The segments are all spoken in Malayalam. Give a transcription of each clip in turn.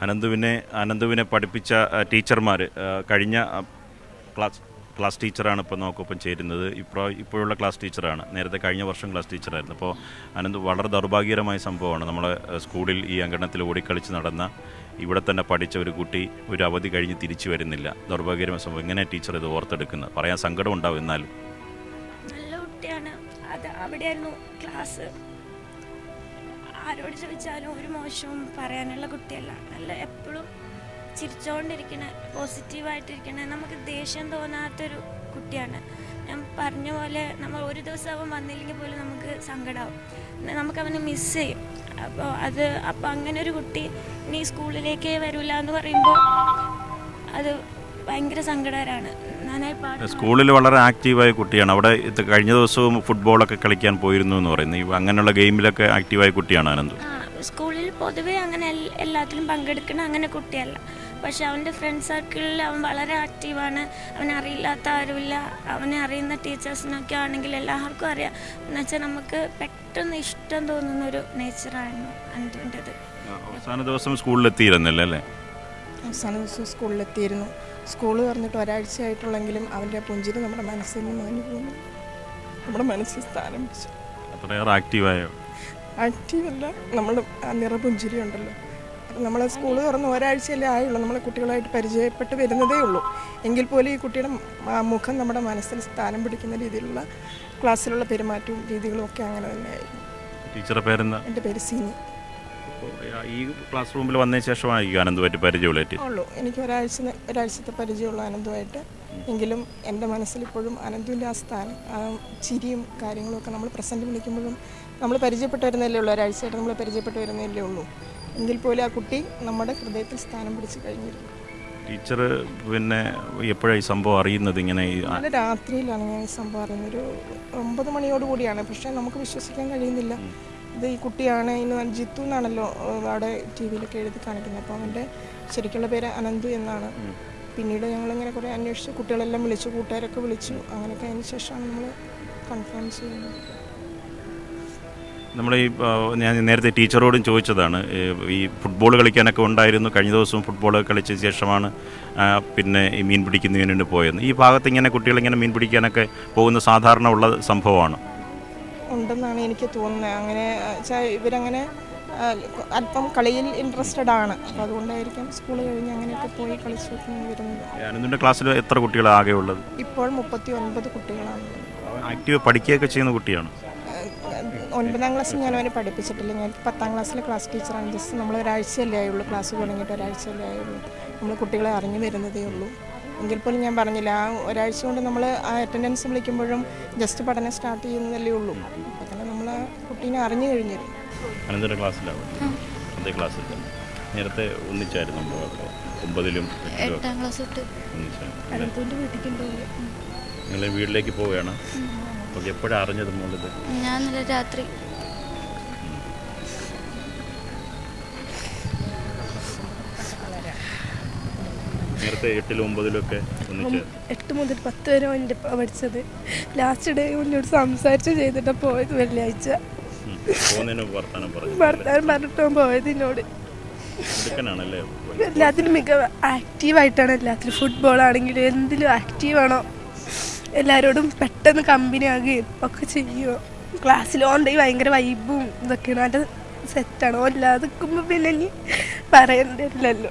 അനന്തുവിനെ അനന്തുവിനെ പഠിപ്പിച്ച ടീച്ചർമാർ കഴിഞ്ഞ ക്ലാസ് ക്ലാസ് ടീച്ചറാണ് ഇപ്പോൾ നമുക്കൊപ്പം ചേരുന്നത്. ഇപ്പോൾ ഇപ്പോഴുള്ള ക്ലാസ് ടീച്ചറാണ്. നേരത്തെ കഴിഞ്ഞ വർഷം ക്ലാസ് ടീച്ചറായിരുന്നു. അപ്പോൾ അനന്ത് വളരെ ദൗർഭാഗ്യകരമായ സംഭവമാണ്. നമ്മളെ സ്കൂളിൽ ഈ അങ്കണത്തിൽ ഓടിക്കളിച്ച് നടന്ന ഇവിടെ തന്നെ പഠിച്ച ഒരു കുട്ടി ഒരു അവധി കഴിഞ്ഞ് തിരിച്ചു വരുന്നില്ല. ദൗർഭാഗ്യകരമായ സംഭവം. എങ്ങനെ ടീച്ചർ ഇത് ഓർത്തെടുക്കുന്നത്? പറയാൻ സങ്കടം ഉണ്ടാവും എന്നാലും. നല്ല കുട്ടിയാണ്. അത് അവിടെയായിരുന്നു ക്ലാസ്. ആരോട് ചോദിച്ചാലും ഒരു മോശവും പറയാനുള്ള കുട്ടിയല്ല. നല്ല എപ്പോഴും ചിരിച്ചുകൊണ്ടിരിക്കണ പോസിറ്റീവായിട്ടിരിക്കണ നമുക്ക് ദേഷ്യം തോന്നാത്തൊരു കുട്ടിയാണ്. ഞാൻ പറഞ്ഞ പോലെ നമ്മൾ ഒരു ദിവസം അവൻ വന്നില്ലെങ്കിൽ പോലും നമുക്ക് സങ്കടമാവും നമുക്ക് അവനെ മിസ് ചെയ്യും. അപ്പോൾ അത് അപ്പോൾ അങ്ങനെ ഒരു കുട്ടി ഇനി സ്കൂളിലേക്കേ വരില്ല എന്ന് പറയുമ്പോൾ അത് ഭയങ്കര സങ്കടകരമാണ് നന്നായി പാട്ട് സ്കൂളിൽ വളരെ ആക്റ്റീവായ കുട്ടിയാണ്. അവിടെ കഴിഞ്ഞ ദിവസവും ഫുട്ബോളൊക്കെ കളിക്കാൻ പോയിരുന്നു എന്ന് പറയുന്നു. അങ്ങനെയുള്ള ഗെയിമിലൊക്കെ ആക്റ്റീവായ കുട്ടിയാണ് ആനന്ദ് സ്കൂളിൽ പൊതുവേ അങ്ങനെ എല്ലാത്തിലും പങ്കെടുക്കുന്ന അങ്ങനെ കുട്ടിയല്ല. പക്ഷെ അവന്റെ ഫ്രണ്ട് സർക്കിളിൽ അവൻ വളരെ ആക്റ്റീവാണ് അവനെ അറിയില്ലാത്ത ആരുമില്ല. അവനെ അറിയുന്ന ടീച്ചേഴ്സിനൊക്കെ ആണെങ്കിൽ എല്ലാവർക്കും അറിയാം. എന്നുവെച്ചാൽ നമുക്ക് പെട്ടെന്ന് ഇഷ്ടം തോന്നുന്ന ഒരു നേച്ചറായിരുന്നു അനന്തുവിന്റെത്. അവസാന ദിവസം സ്കൂളിലെത്തിയിരുന്നില്ല അല്ലേ? അവസാന ദിവസം സ്കൂളിലെത്തിയിരുന്നു. സ്കൂൾ പറഞ്ഞിട്ട് ഒരാഴ്ചയായിട്ടുള്ളെങ്കിലും അവന്റെ പുഞ്ചിരി നമ്മുടെ മനസ്സിൽ നിന്ന് മാഞ്ഞു പോകുന്നു നമ്മുടെ മനസ്സിൽ സ്ഥാനം പിടിച്ചു അത്രയേറെ ആക്റ്റീവായ? ആക്റ്റീവല്ല. നിറ നിറപുഞ്ചിരി ഉണ്ടല്ലോ. നമ്മളെ സ്കൂൾ തുറന്ന് ഒരാഴ്ചയല്ലേ ആയുള്ളൂ. നമ്മളെ കുട്ടികളായിട്ട് പരിചയപ്പെട്ട് വരുന്നതേ ഉള്ളൂ. എങ്കിൽ പോലും ഈ കുട്ടിയുടെ മുഖം നമ്മുടെ മനസ്സിൽ സ്ഥാനം പിടിക്കുന്ന രീതിയിലുള്ള ക്ലാസ്സിലുള്ള പെരുമാറ്റവും രീതികളും ഒക്കെ അങ്ങനെ തന്നെയായിരുന്നു. ടീച്ചറുടെ പേരെന്താ? എന്റെ പേര് സീനി. ഈ ക്ലാസ് റൂമിൽ വന്നതിന് ശേഷമാണ് ഈ ആനന്ദുമായിട്ട് ഉള്ളൂ. എനിക്ക് ഒരാഴ്ച ഒരാഴ്ചത്തെ പരിചയമുള്ള അനന്തുമായിട്ട്. എങ്കിലും എന്റെ മനസ്സിൽ ഇപ്പോഴും അനന്തുവിന്റെ ആ സ്ഥാനം ആ ചിരിയും കാര്യങ്ങളും ഒക്കെ നമ്മൾ പ്രസന്റ് വിളിക്കുമ്പോഴും നമ്മൾ പരിചയപ്പെട്ട് വരുന്നതല്ലേ ഉള്ളൂ. ഒരാഴ്ചയായിട്ട് നമ്മൾ പരിചയപ്പെട്ട് വരുന്നതല്ലേ ഉള്ളൂ. എങ്കിൽ പോലും ആ കുട്ടി നമ്മുടെ ഹൃദയത്തിൽ സ്ഥാനം പിടിച്ച് കഴിഞ്ഞിരുന്നു. ടീച്ചർ പിന്നെ എപ്പോഴാണ് ഈ സംഭവം അറിയുന്നത് ഇങ്ങനെ ആ- രാത്രിയിലാണ് ഞാൻ ഈ സംഭവം അറിയുന്നത്. ഒരു ഒമ്പത് മണിയോട് കൂടിയാണ്. പക്ഷേ നമുക്ക് വിശ്വസിക്കാൻ കഴിയുന്നില്ല. ഇത് ഈ കുട്ടിയാണ് ഇന്ന് ജിത്തു എന്നാണല്ലോ അവിടെ ടി വിയിലൊക്കെ എഴുതി കാണിക്കുന്നത്. അപ്പോൾ അവന്റെ ശരിക്കുള്ള പേര് അനന്തു എന്നാണ്. പിന്നീട് ഞങ്ങളിങ്ങനെ കുറേ അന്വേഷിച്ച് കുട്ടികളെല്ലാം വിളിച്ചു കൂട്ടുകാരൊക്കെ വിളിച്ചു. അങ്ങനെയൊക്കെ അതിന് ശേഷമാണ് നമ്മൾ കൺഫേം ചെയ്യുന്നത്. നമ്മൾ ഈ ഞാൻ നേരത്തെ ടീച്ചറോടും ചോദിച്ചതാണ് ഈ ഫുട്ബോൾ കളിക്കാനൊക്കെ ഉണ്ടായിരുന്നു കഴിഞ്ഞ ദിവസം ഫുട്ബോൾ കളിച്ച ശേഷമാണ് പിന്നെ ഈ മീൻ പിടിക്കുന്നതിന് വേണ്ടി പോയത്. ഈ ഭാഗത്ത് ഇങ്ങനെ കുട്ടികൾ ഇങ്ങനെ മീൻ പിടിക്കാനൊക്കെ പോകുന്ന സാധാരണ ഉള്ള സംഭവമാണ്. ഉണ്ടെന്നാണ് എനിക്ക് തോന്നുന്നത്. അങ്ങനെ ഇവരങ്ങനെ അല്പം കളിയിൽ ഇൻട്രസ്റ്റഡ് ആണ്. അപ്പോൾ അതുകൊണ്ടായിരിക്കും സ്കൂൾ കഴിഞ്ഞ് അങ്ങനെയൊക്കെ പോയി വരുന്നത് അനന്തിന്റെ ക്ലാസ്സിൽ എത്ര കുട്ടികൾ ആകെ ഉള്ളത്? ഇപ്പോൾ മുപ്പത്തി ഒൻപത് കുട്ടികളാണ്. ആക്റ്റീവ് പഠിക്കുകയൊക്കെ ചെയ്യുന്ന കുട്ടിയാണ്? ഒൻപതാം ക്ലാസ്സിൽ ഞാൻ അവനെ പഠിപ്പിച്ചിട്ടില്ല. ഞാൻ പത്താം ക്ലാസ്സിലെ ക്ലാസ് ടീച്ചറാണ് ജസ്റ്റ് നമ്മൾ ഒരാഴ്ചയല്ലേ ആയുള്ളൂ. ക്ലാസ് തുടങ്ങിയിട്ട് ഒരാഴ്ചയല്ലേ ആയുള്ളൂ. നമ്മൾ കുട്ടികളെ അറിഞ്ഞു വരുന്നതേ ഉള്ളൂ. എങ്കിൽ പോലും ഞാൻ പറഞ്ഞില്ല. ആ ഒരാഴ്ച കൊണ്ട് നമ്മൾ ആ അറ്റൻഡൻസ് വിളിക്കുമ്പോഴും ജസ്റ്റ് പഠനം സ്റ്റാർട്ട് ചെയ്യുന്നതല്ലേ ഉള്ളൂ. അപ്പോൾ തന്നെ നമ്മൾ ആ കുട്ടീനെ അറിഞ്ഞു കഴിഞ്ഞിരുന്നു അനന്തന്റെ ക്ലാസ്സിലാണ് അതേ ക്ലാസ്സിൽ. തന്നെ നേരത്തെ ഒന്നിച്ചായിരുന്നു നമ്മൾ അപ്പോൾ ഒമ്പതിലും എട്ടാം ക്ലാസ് തൊട്ട്. നിങ്ങൾ വീട്ടിലേക്ക് പോവുകയാണ്. അപ്പോൾ എപ്പോഴാണ് അറിഞ്ഞത് മോളിത്? ഞാൻ ഇന്നലെ രാത്രി നേരത്തെ എട്ടിലും ഒമ്പതിലും ഒക്കെ എട്ട് മുതൽ പത്ത് വരെ എന്റെ പഠിച്ചത്. ലാസ്റ്റ് ഡേ എന്നോട് സംസാരിച്ച് ചെയ്തിട്ടാണ് പോയത് വെള്ളിയാഴ്ച. വർത്താനം പറഞ്ഞിട്ടോ പോയത് എന്നോട് എല്ലാത്തിനും മികവ്. ആക്റ്റീവായിട്ടാണ് എല്ലാത്തിലും. ഫുട്ബോൾ ആണെങ്കിലും എന്തിലും ആക്റ്റീവാണോ എല്ലാവരോടും പെട്ടെന്ന് കമ്പനി ആകുകയും ഒക്കെ ചെയ്യുമോ ക്ലാസ്സിൽ ഓണ്ടേ ഭയങ്കര വൈബും ഇതൊക്കെയാണ്. നല്ല സെറ്റാണ് അല്ലാതെ നിൽക്കുമ്പോൾ പിന്നെ ഇനി നിങ്ങളൊക്കെ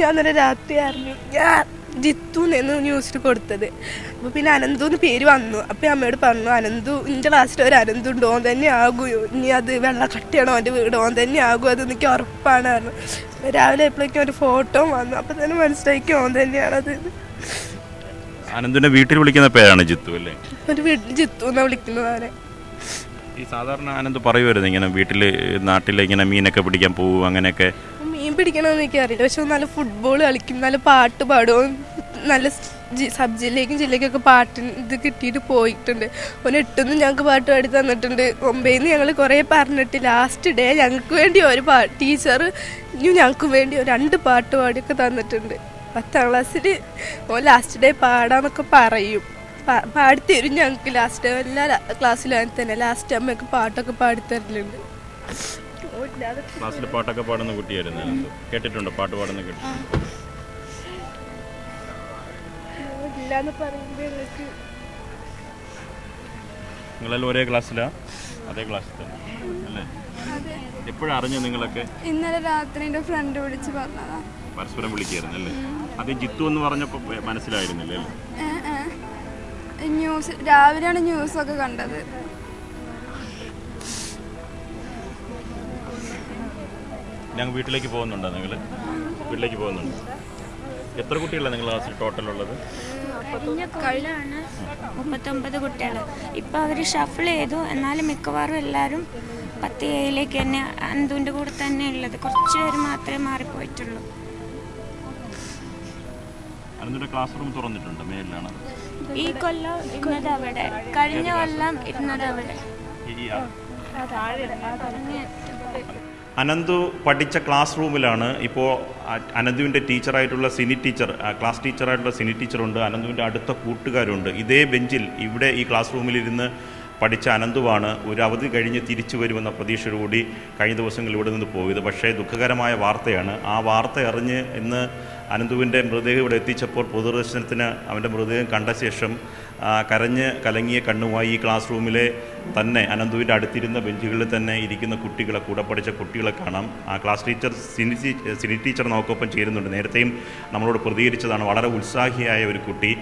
ഞാൻ ഇന്നലെ രാത്രി അറിഞ്ഞു ഞാൻ ജിത്തു എന്ന് ന്യൂസിൽ കൊടുത്തത്. അപ്പോൾ പിന്നെ അനന്തു എന്ന് പേര് വന്നു. അപ്പോൾ അമ്മയോട് പറഞ്ഞു അനന്തു എന്റെ ക്ലാസ്സിൽ ഒരു അനന്തു ഉണ്ട്. ഓൻ തന്നെ ആകൂ. ഇനി അത് വെള്ളക്കട്ടിയാണോ എന്റെ വീട്. ഓൻ തന്നെ ആകൂ അത് എനിക്ക് ഉറപ്പാണ്. പറഞ്ഞു. രാവിലെ എപ്പോഴേക്കും ഒരു ഫോട്ടോ വന്നു. അപ്പോൾ തന്നെ മനസ്സിലാക്കി ഓൻ തന്നെയാണത് അനന്തുനെ വീട്ടിൽ വിളിക്കുന്ന പേരാണ് ജിത്തു അല്ലേ? ഒരു വീട്ടിൽ ജിത്തു എന്നാണ് വിളിക്കുന്നത് അവനെ ഈ സാധാരണ ആനന്ദ് പറയുമായിരുന്നു ഇങ്ങനെ വീട്ടിൽ നാട്ടിൽ ഇങ്ങനെ മീനൊക്കെ പിടിക്കാൻ പോകും അങ്ങനെയൊക്കെ. മീൻ പിടിക്കണമെന്ന് എനിക്ക് അറിയില്ല പക്ഷെ നല്ല ഫുട്ബോൾ കളിക്കും നല്ല പാട്ട് പാടും. നല്ല സബ് ജില്ലയ്ക്കും ജില്ലയ്ക്കൊക്കെ പാട്ടിന് ഇത് കിട്ടിയിട്ട് പോയിട്ടുണ്ട്. ഒരു എട്ടൊന്നും ഞങ്ങൾക്ക് പാട്ട് പാടി തന്നിട്ടുണ്ട്. ഒമ്പതിന്ന് ഞങ്ങൾ കുറേ പറഞ്ഞിട്ട് ലാസ്റ്റ് ഡേ ഞങ്ങൾക്ക് വേണ്ടി ഒരു പാ ടീച്ചർ ഞങ്ങൾക്ക് വേണ്ടി രണ്ട് പാട്ട് പാടിയൊക്കെ തന്നിട്ടുണ്ട്. പത്താം ക്ലാസ്സിൽ ഓ ലാസ്റ്റ് ഡേ പാടാന്നൊക്കെ പറയും. പാടിത്തരും ഞങ്ങൾക്ക് ലാസ്റ്റ് ഡേ എല്ലാ ക്ലാസ്സിലും തന്നെ. ലാസ്റ്റ് അമ്മയൊക്കെ പാട്ടൊക്കെ പാടിത്തരലുണ്ട് ക്ലാസ്സിൽ പാട്ടൊക്കെ പാടുന്ന കുട്ടിയായിരുന്നു കേട്ടിട്ടുണ്ട്? പാട്ട് പാടുന്ന കേട്ടി. നിങ്ങളെല്ലാം ഒരേ ക്ലാസ്സിലാ? അതേ ക്ലാസ്സിൽ തന്നെ അല്ലേ? എപ്പോഴാണ് അറിഞ്ഞു നിങ്ങളൊക്കെ? ഇന്നലെ രാത്രി എന്റെ ഫ്രണ്ട് വിളിച്ച് പറഞ്ഞതാ. പരസ്പരം വിളിക്കായിരുന്നു അല്ലേ? അത് ജിത്തു എന്ന് പറഞ്ഞപ്പോൾ മനസ്സിലായിരുന്നില്ലേ ഏ, ഏ. ന്യൂസ് ഒക്കെ ന്യൂസൊക്കെ കണ്ടത്. ഞങ്ങൾ വീട്ടിലേക്ക് പോകുന്നുണ്ടോ നിങ്ങൾ? വീട്ടിലേക്ക് പോകുന്നുണ്ട്? എത്ര കുട്ടികളാണ് നിങ്ങൾ ക്ലാസ്സിൽ ടോട്ടൽ ഉള്ളത്? കഴിഞ്ഞ മുപ്പത്തൊമ്പത് കുട്ടികൾ ഇപ്പം അവർ ഷഫിൾ ചെയ്തു. എന്നാലും മിക്കവാറും എല്ലാവരും പത്ത് ഏഴിലേക്ക് തന്നെ അന്തുവിന്റെ കൂടെ തന്നെ ഉള്ളത്. കുറച്ച് പേര് മാത്രമേ മാറിപ്പോയിട്ടുള്ളൂ. ക്ലാസ് റൂം തുറന്നിട്ടുണ്ട്? മേലിലാണ്? ഈ കൊല്ലം ഇരുന്നത് അവിടെ. കഴിഞ്ഞ കൊല്ലം ഇരുന്നത് അവിടെ. അനന്തു പഠിച്ച ക്ലാസ് റൂമിലാണ് ഇപ്പോൾ അനന്തുവിന്റെ ടീച്ചറായിട്ടുള്ള സിനി ടീച്ചർ ക്ലാസ് ടീച്ചറായിട്ടുള്ള സിനി ടീച്ചറുണ്ട് അനന്തുവിന്റെ അടുത്ത കൂട്ടുകാരുണ്ട്. ഇതേ ബെഞ്ചിൽ ഇവിടെ ഈ ക്ലാസ് റൂമിലിരുന്ന് പഠിച്ച അനന്തുവാണ് ഒരു അവധി കഴിഞ്ഞ് തിരിച്ചു വരുമെന്ന പ്രതീക്ഷയോടുകൂടി കഴിഞ്ഞ ദിവസങ്ങളിൽ ഇവിടെ നിന്ന് പോയത്. പക്ഷേ ദുഃഖകരമായ വാർത്തയാണ് ആ വാർത്ത അറിഞ്ഞ് ഇന്ന് അനന്തുവിന്റെ മൃതദേഹം ഇവിടെ എത്തിച്ചപ്പോൾ പൊതുദർശനത്തിന് അവന്റെ മൃതദേഹം കണ്ട ശേഷം കരഞ്ഞ് കലങ്ങിയ കണ്ണുമായി ഈ ക്ലാസ് റൂമിലെ തന്നെ അനന്തുവിന്റെ അടുത്തിരുന്ന ബെഞ്ചുകളിൽ തന്നെ ഇരിക്കുന്ന കുട്ടികളെ കൂടെ പഠിച്ച കുട്ടികളെ കാണാം. ആ class teacher Sini Sini teacher നോക്കൊപ്പം ചേരുന്നുണ്ട്. നേരത്തെയും നമ്മളോട് പ്രതികരിച്ചതാണ്. വളരെ ഉത്സാഹിയായ ഒരു കുട്ടി.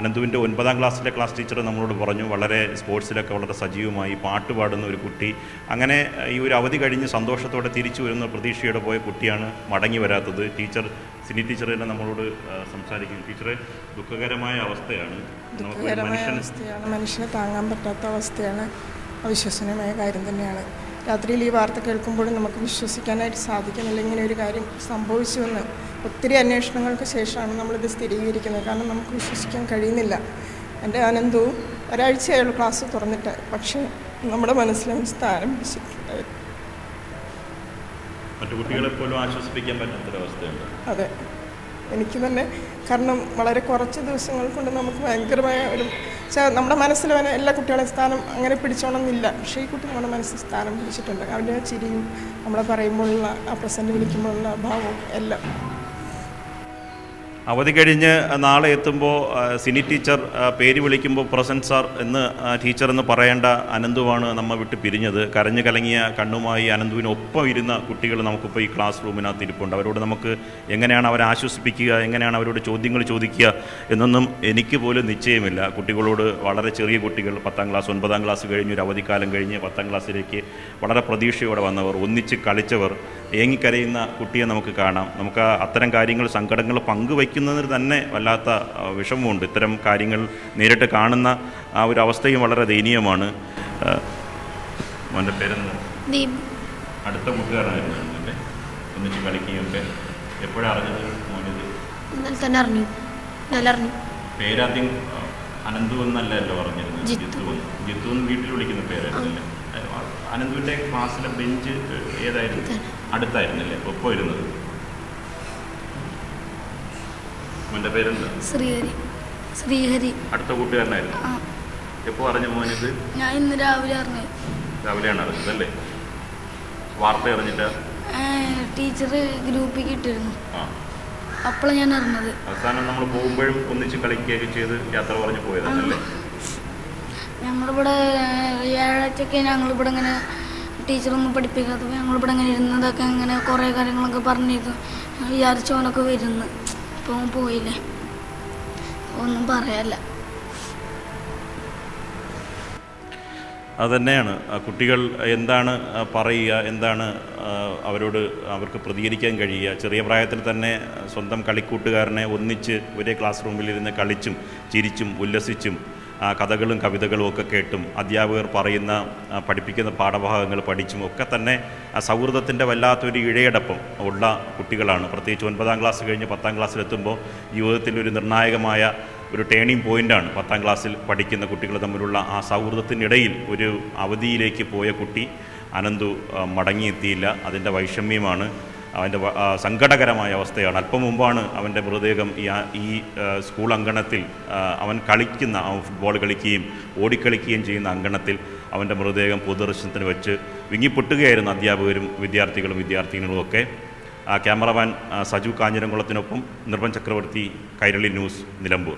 അനന്തുവിന്റെ ഒൻപതാം ക്ലാസ്സിലെ ക്ലാസ് ടീച്ചർ നമ്മളോട് പറഞ്ഞു വളരെ സ്പോർട്സിലൊക്കെ വളരെ സജീവമായി പാട്ട് പാടുന്ന ഒരു കുട്ടി. അങ്ങനെ ഈ ഒരു അവധി കഴിഞ്ഞ് സന്തോഷത്തോടെ തിരിച്ചു വരുന്ന പ്രതീക്ഷയോടെ പോയ കുട്ടിയാണ് മടങ്ങി വരാത്തത്. ടീച്ചർ സിനി ടീച്ചർ തന്നെ നമ്മളോട് സംസാരിക്കും. ടീച്ചറെ ദുഃഖകരമായ അവസ്ഥയാണ്. ദുഃഖകരമായ അവസ്ഥയാണ്. മനുഷ്യനെ താങ്ങാൻ പറ്റാത്ത അവസ്ഥയാണ് അവിശ്വസനീയമായ കാര്യം തന്നെയാണ്. രാത്രിയിൽ ഈ വാർത്ത കേൾക്കുമ്പോഴും നമുക്ക് വിശ്വസിക്കാനായിട്ട് സാധിക്കുന്നില്ല. ഇങ്ങനെ ഒരു കാര്യം സംഭവിച്ചുവെന്ന് ഒത്തിരി അന്വേഷണങ്ങൾക്ക് ശേഷമാണ് നമ്മളിത് സ്ഥിരീകരിക്കുന്നത്. കാരണം നമുക്ക് വിശ്വസിക്കാൻ കഴിയുന്നില്ല. എന്റെ ആനന്ദവും ഒരാഴ്ചയായുള്ള ക്ലാസ് തുറന്നിട്ട്. പക്ഷേ നമ്മുടെ മനസ്സിലും സ്ഥാനം പിടിച്ചിട്ടുണ്ടായിരുന്നു മറ്റു കുട്ടികളെ പോലും ആശ്വസിപ്പിക്കാൻ അതെ. എനിക്ക് തന്നെ കാരണം വളരെ കുറച്ച് ദിവസങ്ങൾ കൊണ്ട് നമുക്ക് ഭയങ്കരമായ ഒരു നമ്മുടെ മനസ്സിൽ എല്ലാ കുട്ടികളെ സ്ഥാനം അങ്ങനെ പിടിച്ചോണമെന്നില്ല പക്ഷേ ഈ കുട്ടി നമ്മുടെ മനസ്സിൽ സ്ഥാനം പിടിച്ചിട്ടുണ്ട്. അവന്റെ ചിരിയും നമ്മളെ പറയുമ്പോഴുള്ള ആ പ്രസന്റ് വിളിക്കുമ്പോഴുള്ള ഭാവവും എല്ലാം. അവധി കഴിഞ്ഞ് നാളെ എത്തുമ്പോൾ സിനി ടീച്ചർ പേര് വിളിക്കുമ്പോൾ പ്രസന്റ് സാർ എന്ന് ടീച്ചർ എന്ന് പറയേണ്ട അനന്തുവാണ് നമ്മ വിട്ട് പിരിഞ്ഞത്. കരഞ്ഞു കലങ്ങിയ കണ്ണുമായി അനന്തുവിനൊപ്പം ഇരുന്ന കുട്ടികൾ നമുക്കിപ്പോൾ ഈ ക്ലാസ് റൂമിനകത്ത് ഇരിപ്പുണ്ട്. അവരോട് നമുക്ക് എങ്ങനെയാണ് അവരെ ആശ്വസിപ്പിക്കുക എങ്ങനെയാണ് അവരോട് ചോദ്യങ്ങൾ ചോദിക്കുക എന്നൊന്നും എനിക്ക് പോലും നിശ്ചയമില്ല. കുട്ടികളോട് വളരെ ചെറിയ കുട്ടികൾ പത്താം ക്ലാസ് ഒൻപതാം ക്ലാസ് കഴിഞ്ഞ് ഒരു അവധിക്കാലം കഴിഞ്ഞ് പത്താം ക്ലാസ്സിലേക്ക് വളരെ പ്രതീക്ഷയോടെ വന്നവർ ഒന്നിച്ച് കളിച്ചവർ ഏങ്ങിക്കരയുന്ന കുട്ടിയെ നമുക്ക് കാണാം. നമുക്ക് അത്തരം കാര്യങ്ങൾ സങ്കടങ്ങൾ പങ്കുവയ്ക്കുന്നതിന് തന്നെ വല്ലാത്ത വിഷമമുണ്ട്. ഇത്തരം കാര്യങ്ങൾ നേരിട്ട് കാണുന്ന ആ ഒരു അവസ്ഥയും വളരെ ദയനീയമാണ്. ദീപ്. അടുത്ത കൂട്ടുകാരനായിരുന്നു അല്ലേ? ഒന്നിച്ച് കളിക്കുകയൊക്കെ. എപ്പോഴാണ് അറിഞ്ഞത് മോനിത് ഇന്നലെ തന്നെ അറിഞ്ഞു. ഇന്നലെ അറിഞ്ഞു. പേരാദ്യം അനന്തു എന്നല്ലല്ലോ പറഞ്ഞിരുന്നത്. ജിത്തു. ജിത്തു ജിത്തു എന്ന് വീട്ടിൽ വിളിക്കുന്ന പേരായിരുന്നല്ലേ അനന്തുവിന്റെ ക്ലാസ്സിലെ ബെഞ്ച് ഏതായിരുന്നു? അടുത്തായിരുന്നല്ലേ ഒപ്പം ഇരുന്നത്. മോന്റെ പേരെന്താ? ശ്രീഹരി. ശ്രീഹരി. അടുത്ത കൂട്ടുകാരനായിരുന്നു. ആ. എപ്പോൾ അറിഞ്ഞ മോനിത് ഞാൻ ഇന്ന് രാവിലെ അറിഞ്ഞു. രാവിലെയാണ് അറിഞ്ഞത് അല്ലേ? വാർത്ത അറിഞ്ഞിട്ട്? ടീച്ചർ ഗ്രൂപ്പിൽ ഇട്ടിരുന്നു. ആ. അപ്പോഴാണ് ഞാൻ അറിഞ്ഞത്. അവസാനം നമ്മൾ പോകുമ്പോഴും ഒന്നിച്ച് കളിക്കുകയൊക്കെ ചെയ്ത് യാത്ര പറഞ്ഞു പറഞ്ഞ് പോയതാണല്ലേ ഞങ്ങളിവിടെ വ്യാഴാഴ്ചയൊക്കെ ഞങ്ങളിവിടെ ഇങ്ങനെ ടീച്ചറൊന്നും പഠിപ്പിക്കാത്തപ്പോൾ ഞങ്ങളിവിടെ ഇങ്ങനെ ഇരുന്നതൊക്കെ ഇങ്ങനെ കുറേ കാര്യങ്ങളൊക്കെ പറഞ്ഞിരുന്നു. വിചാരിച്ചവനൊക്കെ വരുന്നു. അപ്പോൾ പോയില്ലേ? ഒന്നും പറയാല്ല. അതുതന്നെയാണ് കുട്ടികൾ എന്താണ് പറയുക എന്താണ് അവരോട് അവർക്ക് പ്രതികരിക്കാൻ കഴിയുക. ചെറിയ പ്രായത്തിൽ തന്നെ സ്വന്തം കളിക്കൂട്ടുകാരനെ ഒന്നിച്ച് ഒരേ ക്ലാസ് റൂമിലിരുന്ന് കളിച്ചും ചിരിച്ചും ഉല്ലസിച്ചും കഥകളും കവിതകളും ഒക്കെ കേട്ടും അധ്യാപകർ പറയുന്ന പഠിപ്പിക്കുന്ന പാഠഭാഗങ്ങൾ പഠിച്ചും ഒക്കെ തന്നെ സൗഹൃദത്തിന്റെ വല്ലാത്തൊരു ഇഴയടപ്പം ഉള്ള കുട്ടികളാണ്. പ്രത്യേകിച്ച് ഒൻപതാം ക്ലാസ് കഴിഞ്ഞ് പത്താം ക്ലാസ്സിലെത്തുമ്പോൾ ജീവിതത്തിൽ ഒരു നിർണായകമായ ഒരു ടേണിംഗ് പോയിന്റാണ് പത്താം ക്ലാസ്സിൽ പഠിക്കുന്ന കുട്ടികൾ തമ്മിലുള്ള ആ സൗഹൃദത്തിനിടയിൽ ഒരു അവധിയിലേക്ക് പോയ കുട്ടി അനന്തു മടങ്ങിയെത്തിയില്ല. അതിന്റെ വൈഷമ്യമാണ് അവന്റെ സങ്കടകരമായ അവസ്ഥയാണ്. അല്പം മുമ്പാണ് അവന്റെ മൃതദേഹം ഈ ഈ സ്കൂൾ അങ്കണത്തിൽ അവൻ കളിക്കുന്ന അവൻ ഫുട്ബോൾ കളിക്കുകയും ഓടിക്കളിക്കുകയും ചെയ്യുന്ന അങ്കണത്തിൽ അവന്റെ മൃതദേഹം പൊതുദർശനത്തിന് വെച്ച് വിങ്ങിപ്പൊട്ടുകയായിരുന്നു അധ്യാപകരും വിദ്യാർത്ഥികളും വിദ്യാർത്ഥിനികളും ഒക്കെ. ക്യാമറമാൻ സജു കാഞ്ഞിരംകുളത്തിനൊപ്പം നിർമ്മൻ ചക്രവർത്തി കൈരളി ന്യൂസ് നിലമ്പൂർ.